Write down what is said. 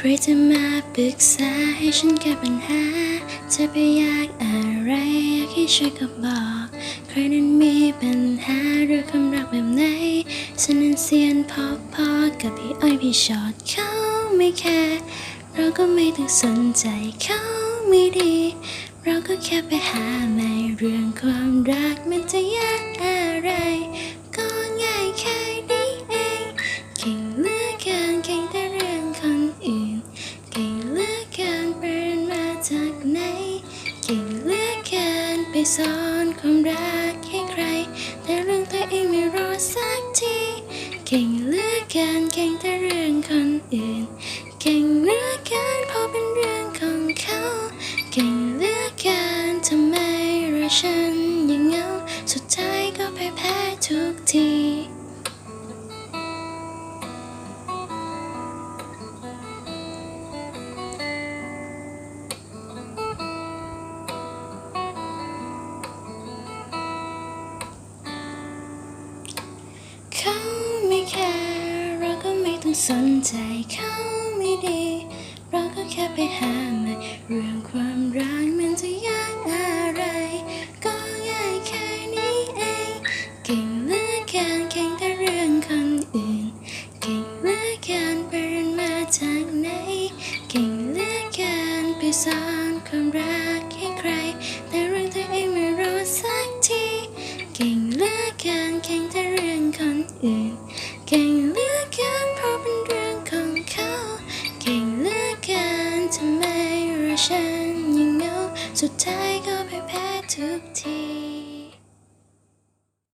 ใครจะมาปรึกษาให้ฉันแก้ปัญหา จะไปอยากอะไรอยากให้ช่วยก็บอก ใครนั้นมีปัญหาหรือความรักแบบไหน ฉันนั้นเซียนพอๆกับพี่อ้อยพี่ชอดเขาไม่แคร์เราก็ไม่ต้องสนใจเขาไม่ดี เราก็แค่ไปหาไม่ จากไหนเก่งเหลือเกินไปสอนความรักให้ใคร แต่เรื่องตัวเองไม่รอสักที เก่งเหลือเกินเก่งแต่เรื่องคนอื่น เก่งเหลือเกินพอเป็นเรื่องของเขา เก่งเหลือเกินทำไมเราฉัน เขาไม่แคร์เราก็ไม่ต้องสนใจเขาไม่ดี เราก็แค่ไปหาใหมาเรื่องความรักมันจะยากอะไร ก็ง่ายแค่นี้เอง เก่งเหลือเกินเก่งแต่เรื่องคนอื่น เก่งเหลือเกินไปเรียนมาจากไหน เก่งเหลือเกินไปสอนความรัก เหลือเกินเก่งแต่เรื่องคนอื่นเก่งเหลือเกินเพราะเป็นเรื่องของเขาเก่งเหลือเกินทำไมเราฉันยังเงาสุดท้ายก็ไปแพ้ทุกที